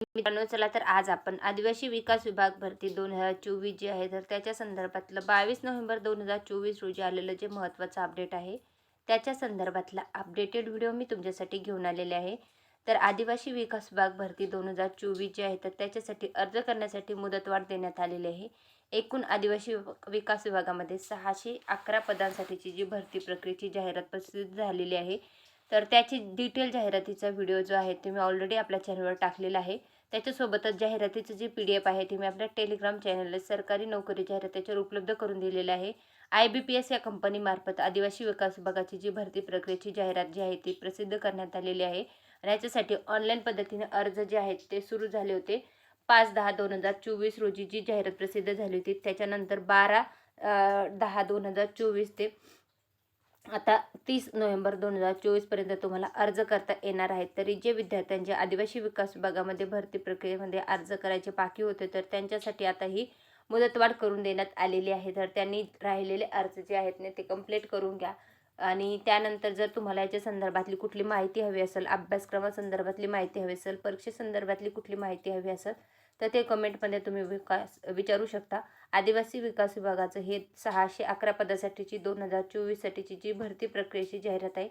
मित्रांनो चला तर आज आपण आदिवासी विकास विभाग भरती दोन हजार चोवीस जे आहे तर त्याच्या संदर्भातलं बावीस नोव्हेंबर दोन हजार चोवीस रोजी आलेलं जे महत्त्वाचं अपडेट आहे त्याच्या संदर्भातला अपडेटेड व्हिडिओ मी तुमच्यासाठी घेऊन आलेले आहे. तर आदिवासी विकास विभाग भरती दोन हजार चोवीस जे आहे तर त्याच्यासाठी अर्ज करण्यासाठी मुदतवाढ देण्यात आलेली आहे. एकूण आदिवासी विकास विभागामध्ये सहाशे अकरा पदांसाठीची जी भरती प्रक्रियेची जाहिरात प्रसिद्ध झालेली आहे तर त्याची डिटेल जाहिरातीचा व्हिडिओ जो आहे ते मी ऑलरेडी आपल्या चॅनलवर टाकलेला आहे. त्याच्यासोबतच जाहिरातीचं जे पी डी एफ आहे ते मी आपल्या टेलिग्राम चॅनलला सरकारी नोकरी जाहिरातीच्यावर उपलब्ध करून दिलेलं आहे. आय बी पी एस या कंपनीमार्फत आदिवासी विकास विभागाची जी भरती प्रक्रियेची जाहिरात जी आहे ती प्रसिद्ध करण्यात आलेली आहे. आणि याच्यासाठी ऑनलाईन पद्धतीने अर्ज जे आहेत ते सुरू झाले होते. पाच दहा दोन हजार चोवीस रोजी जी जाहिरात प्रसिद्ध झाली होती त्याच्यानंतर बारा दहा दोन हजार चोवीस ते आता तीस नोव्हेंबर दोन हजार चोवीसपर्यंत तुम्हाला अर्ज करता येणार आहेत. तरी जे विद्यार्थ्यांचे आदिवासी विकास विभागामध्ये भरती प्रक्रियेमध्ये अर्ज करायचे बाकी होते तर त्यांच्यासाठी आता ही मुदतवाढ करून देण्यात आलेली आहे. तर त्यांनी राहिलेले अर्ज जे आहेत ना ते कंप्लीट करून घ्या. आणि त्यानंतर जर तुम्हाला याच्या संदर्भातली कुठली माहिती हवी असेल अभ्यासक्रमासंदर्भातली माहिती हवी असेल परीक्षेसंदर्भातली कुठली माहिती हवी असेल तर ते कमेंटमध्ये तुम्ही विकास विचारू शकता. आदिवासी विकास विभागाचं हे सहाशे अकरा पदासाठीची दोन हजार चोवीससाठीची जी भरती प्रक्रियेची जाहिरात आहे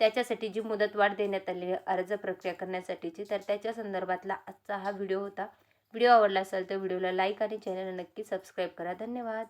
त्याच्यासाठी जी मुदतवाढ देण्यात आलेली अर्ज प्रक्रिया करण्यासाठीची तर त्याच्या संदर्भातला आजचा हा व्हिडिओ होता. व्हिडिओ आवडला असेल तर व्हिडिओला लाईक आणि चॅनलला नक्की सबस्क्राईब करा. धन्यवाद.